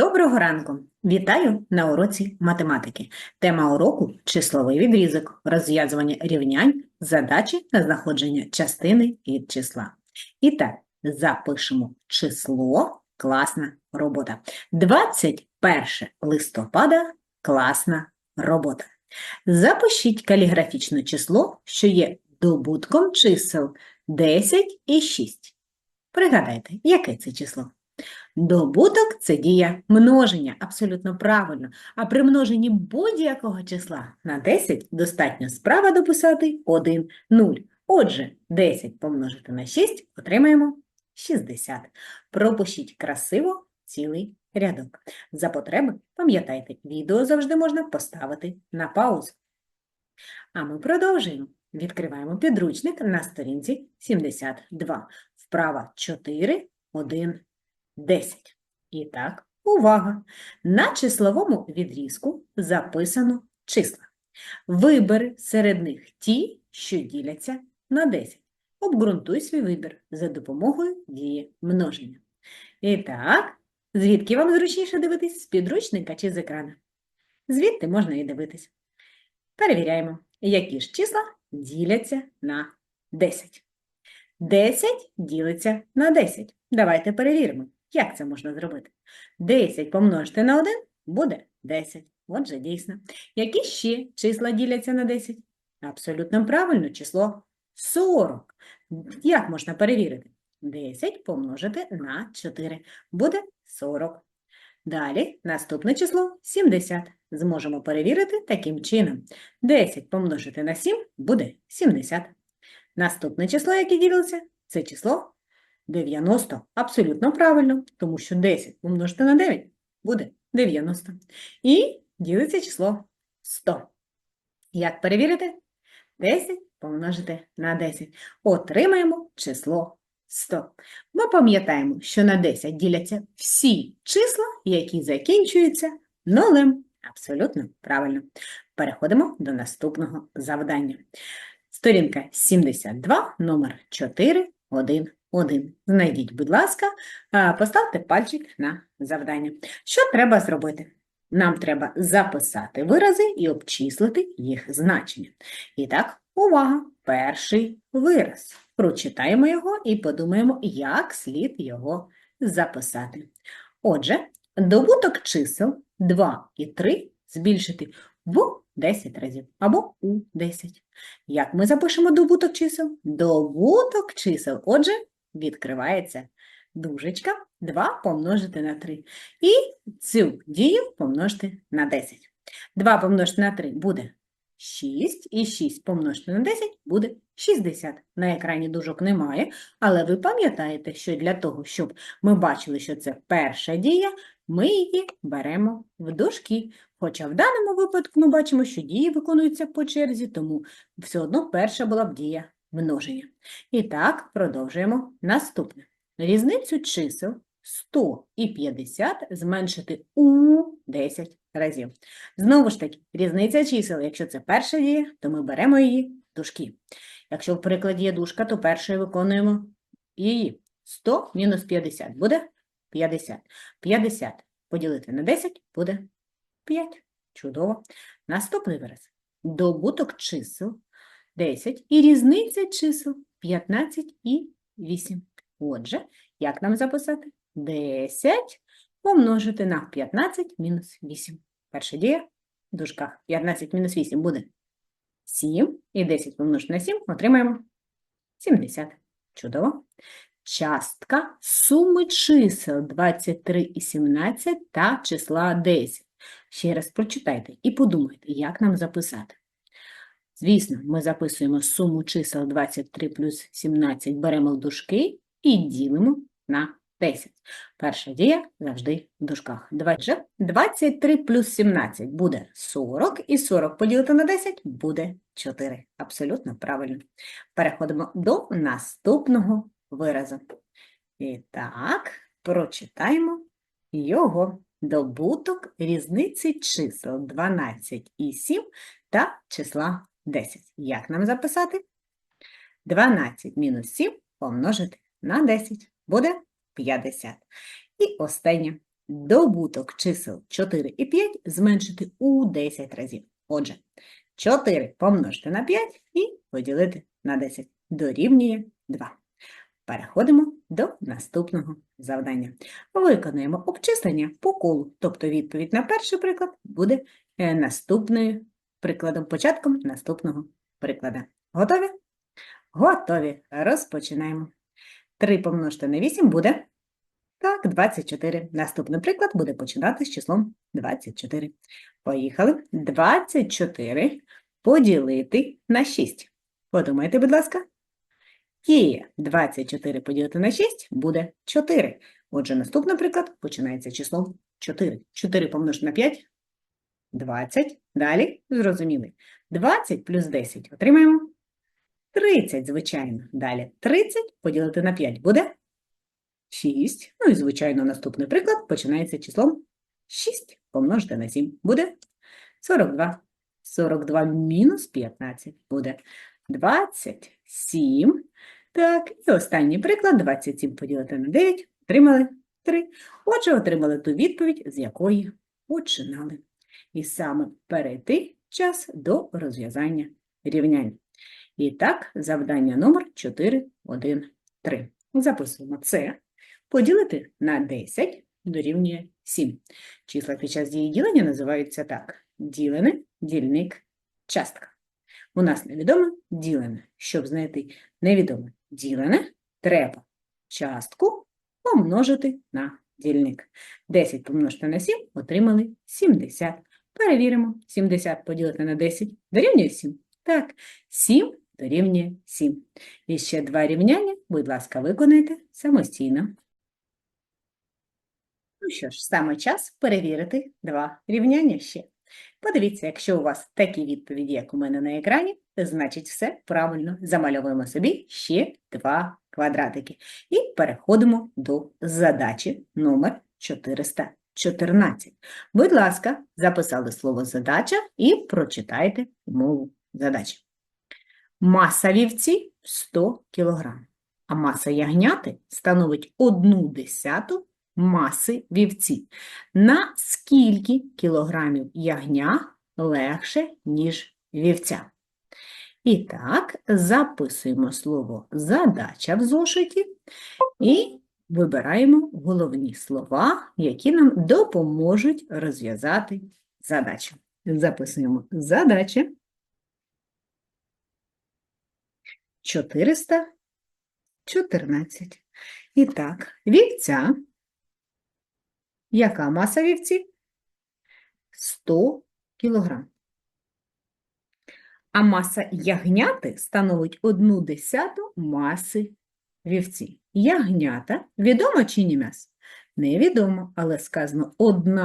Доброго ранку! Вітаю на уроці математики. Тема уроку – числовий відрізок, розв'язування рівнянь, задачі та знаходження частини від числа. І так, запишемо число – класна робота. 21 листопада – класна робота. Запишіть каліграфічне число, що є добутком чисел 10 і 6. Пригадайте, яке це число? Добуток – це дія множення, абсолютно правильно. А при множенні будь-якого числа на 10 достатньо справа дописати 1, 0. Отже, 10 помножити на 6 отримаємо 60. Пропишіть красиво цілий рядок. За потреби пам'ятайте, відео завжди можна поставити на паузу. А ми продовжуємо. Відкриваємо підручник на сторінці 72. Вправа 4, 1, 10. І так, увага! На числовому відрізку записано числа. Вибери серед них ті, що діляться на 10. Обґрунтуй свій вибір за допомогою дії множення. І так, звідки вам зручніше дивитись? З підручника чи з екрана? Звідти можна і дивитись. Перевіряємо, які ж числа діляться на 10. 10 ділиться на 10. Давайте перевіримо, як це можна зробити. 10 помножити на 1 буде 10. Отже, дійсно. Які ще числа діляться на 10? Абсолютно правильно, число 40. Як можна перевірити? 10 помножити на 4 буде 40. Далі наступне число 70. Зможемо перевірити таким чином. 10 помножити на 7 буде 70. Наступне число, яке ділиться, це число 90. Абсолютно правильно, тому що 10 помножити на 9 буде 90. І ділиться число 100. Як перевірити? 10 помножити на 10. Отримаємо число 100. Ми пам'ятаємо, що на 10 діляться всі числа, які закінчуються нулем. Абсолютно правильно. Переходимо до наступного завдання. Сторінка 72, номер 411. Знайдіть, будь ласка, поставте пальчик на завдання. Що треба зробити? Нам треба записати вирази і обчислити їх значення. І так, увага! Перший вираз. Прочитаємо його і подумаємо, як слід його записати. Отже, добуток чисел 2 і 3 збільшити в 10 разів або у 10. Як ми запишемо добуток чисел? Добуток чисел. Отже, відкривається дужечка 2 помножити на 3. І цю дію помножити на 10. 2 помножити на 3 буде 6, і 6 помножити на 10 буде 60. На екрані дужок немає, але ви пам'ятаєте, що для того, щоб ми бачили, що це перша дія, ми її беремо в дужки. Хоча в даному випадку ми бачимо, що дії виконуються по черзі, тому все одно перша була б дія множення. І так, продовжуємо наступне. Різницю чисел 100 і 50 зменшити у 10 разів. Знову ж таки, різниця чисел, якщо це перша дія, то ми беремо її дужки. Якщо в прикладі є дужка, то першою виконуємо її. 100 мінус 50 буде 50. 50 поділити на 10 буде 5. Чудово. Наступний вираз. Добуток чисел 10 і різниця чисел 15 і 8. Отже, як нам записати? 10 помножити на 15 мінус 8. Перша дія в дужках 15 мінус 8 буде 7. І 10 помножити на 7 отримаємо 70. Чудово. Частка суми чисел 23 і 17 та числа 10. Ще раз прочитайте і подумайте, як нам записати. Звісно, ми записуємо суму чисел 23 плюс 17, беремо в дужки і ділимо на 10. Перша дія завжди в дужках. Отже, 23 плюс 17 буде 40, і 40 поділити на 10 буде 4. Абсолютно правильно. Переходимо до наступного виразу. І так, прочитаємо його добуток різниці чисел 12 і 7 та числа 10. Як нам записати? 12 мінус 7 помножити на 10 буде 50. І останнє добуток чисел 4 і 5 зменшити у 10 разів. Отже, 4 помножити на 5 і поділити на 10 дорівнює 2. Переходимо до наступного завдання. Виконуємо обчислення по колу, тобто відповідь на перший приклад буде е, наступною прикладом, початком наступного прикладу. Готові? Готові. Розпочинаємо. 3 помножити на 8 буде так, 24. Наступний приклад буде починати з числом 24. Поїхали. 24 поділити на 6. Подумайте, будь ласка. Є 24 поділити на 6 буде 4. Отже, наступний приклад починається числом 4. 4 помножити на 5 – 20. Далі, зрозуміли. 20 плюс 10 отримаємо 30, звичайно. Далі 30 поділити на 5 буде 6. Ну і, звичайно, наступний приклад починається числом 6 помножити на 7 буде 42. 42 мінус 15 буде 27. Так, і останній приклад 27 поділити на 9, отримали 3. Отже, отримали ту відповідь, з якої починали. І саме перейти час до розв'язання рівнянь. І так, завдання номер 4, 1, 3. Записуємо це. Поділити на 10 дорівнює 7. Числа під час дії ділення називаються так. Ділене, дільник, частка. У нас невідоме ділене. Щоб знайти невідоме ділене, треба частку помножити на дільник. 10 помножити на 7 отримали 70. Перевіримо. 70 поділити на 10 дорівнює 7. Так, 7 дорівнює 7. І ще два рівняння, будь ласка, виконайте самостійно. Ну що ж, саме час перевірити два рівняння ще. Подивіться, якщо у вас такі відповіді, як у мене на екрані, значить все правильно. Замальовуємо собі ще два квадратики. І переходимо до задачі номер 414. Будь ласка, записали слово задача і прочитайте умову задачі. Маса вівці 100 кг, а маса ягняти становить 1 десяту маси вівці. На скільки кілограмів ягня легше, ніж вівця? І так, записуємо слово задача в зошиті і вибираємо головні слова, які нам допоможуть розв'язати задачу. Записуємо задача 414. І так, вівця яка маса вівці? 100 кг. А маса ягняти становить 1 десяту маси вівці. Ягнята відомо чи ні м'ясо? Невідомо, але сказано 1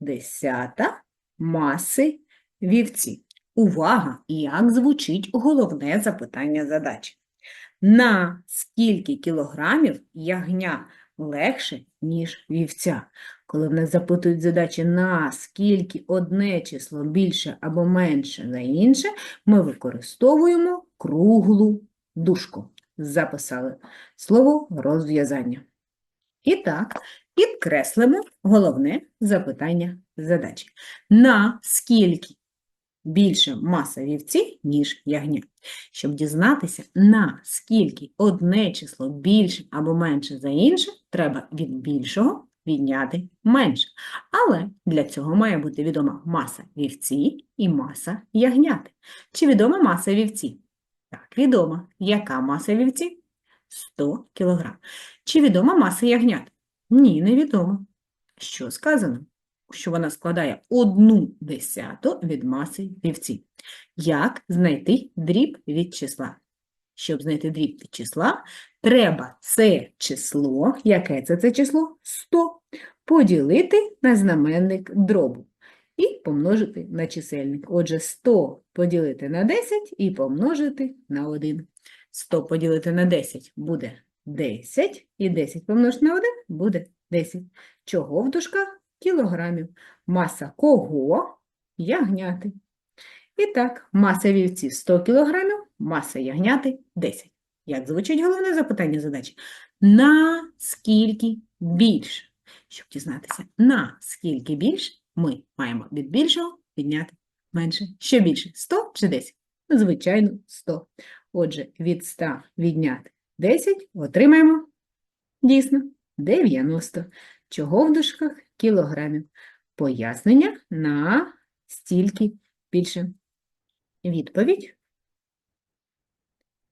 десята маси вівці. Увага! Як звучить головне запитання задачі? На скільки кілограмів ягня легше, ніж вівця? Коли в нас запитують задачі на скільки одне число більше або менше за інше, ми використовуємо круглу дужку. Записали слово розв'язання. І так, підкреслимо головне запитання задачі. На скільки більше маса вівці, ніж ягня? Щоб дізнатися, на скільки одне число більше або менше за інше, треба від більшого відняти менше. Але для цього має бути відома маса вівці і маса ягняти. Чи відома маса вівці? Так, відома. Яка маса вівці? 100 кг. Чи відома маса ягнят? Ні, не відома. Що сказано? Що вона складає одну десяту від маси вівці. Як знайти дріб від числа? Щоб знайти дріб від числа, треба це число, яке це це число? 100, поділити на знаменник дробу і помножити на чисельник. Отже, 100 поділити на 10 і помножити на 1. 100 поділити на 10 буде 10, і 10 помножити на 1 буде 10. Чого в дужках? Кілограмів. Маса кого? Ягняти. І так, маса вівці 100 кг, маса ягняти 10. Як звучить головне запитання задачі? На скільки більше? Щоб дізнатися, на скільки більше, ми маємо від більшого відняти менше. Що більше? 100 чи 10? Звичайно, 100. Отже, від 100 відняти 10 отримаємо дійсно 90. Чого в дужках? Кілограмів. Пояснення на стільки більше. Відповідь.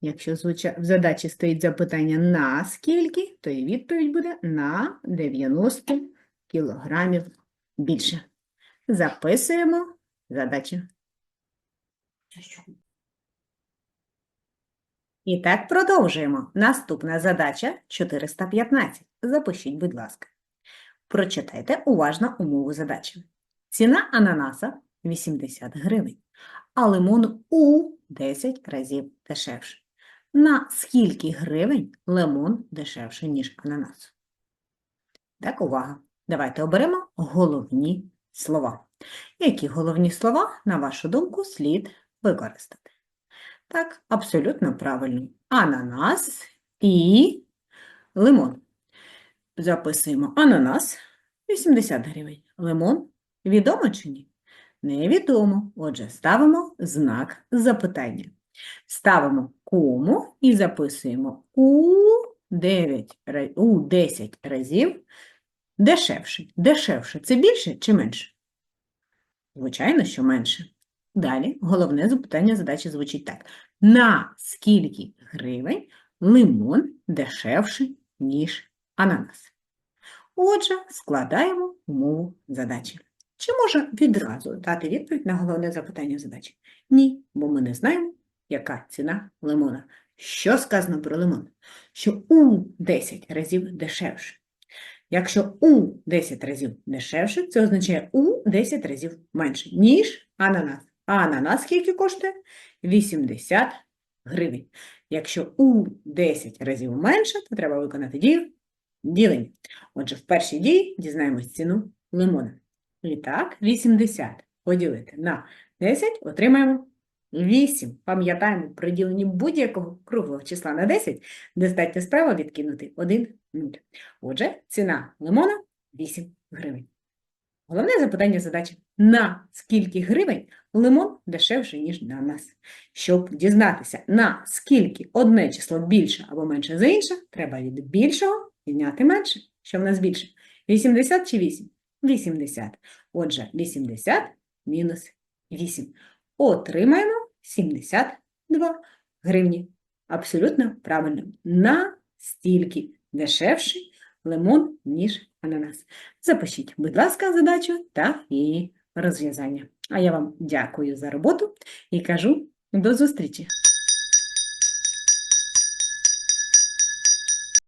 Якщо в задачі стоїть запитання на скільки, то і відповідь буде на 90 кілограмів більше. Записуємо задачу. І так продовжуємо. Наступна задача 415. Запишіть, будь ласка. Прочитайте уважно умову задачі. Ціна ананаса 80 гривень, а лимон у 10 разів дешевше. На скільки гривень лимон дешевше, ніж ананас? Так, увага. Давайте оберемо головні слова. Які головні слова, на вашу думку, слід використати? Так, абсолютно правильно. Ананас і лимон. Записуємо ананас 80 гривень. Лимон відомо чи ні? Невідомо. Отже, ставимо знак запитання. Ставимо кому і записуємо у 9, у 10 разів дешевше. Дешевше це більше чи менше? Звичайно, що менше. Далі головне запитання задачі звучить так. На скільки гривень лимон дешевший, ніж ананас? Отже, складаємо умову задачі. Чи може відразу дати відповідь на головне запитання задачі? Ні, бо ми не знаємо, яка ціна лимона. Що сказано про лимон? Що у 10 разів дешевше. Якщо у 10 разів дешевше, це означає у 10 разів менше, ніж ананас. А ананас скільки коштує? 80 гривень. Якщо у 10 разів менше, то треба виконати дію ділення. Отже, в першій дії дізнаємось ціну лимона. І так, 80 поділити на 10 отримаємо 8. Пам'ятаємо, при діленні будь-якого круглого числа на 10 достатньо справа відкинути 1 0. Отже, ціна лимона 8 гривень. Головне запитання задачі. На скільки гривень лимон дешевший, ніж на нас? Щоб дізнатися, на скільки одне число більше або менше за інше, треба від більшого відняти менше. Що в нас більше? 80 чи 8? 80. Отже, 80 мінус 8. Отримаємо 72 гривні. Абсолютно правильно. Настільки дешевший лимон, ніж ананас. Запишіть, будь ласка, задачу та її розв'язання. А я вам дякую за роботу і кажу до зустрічі!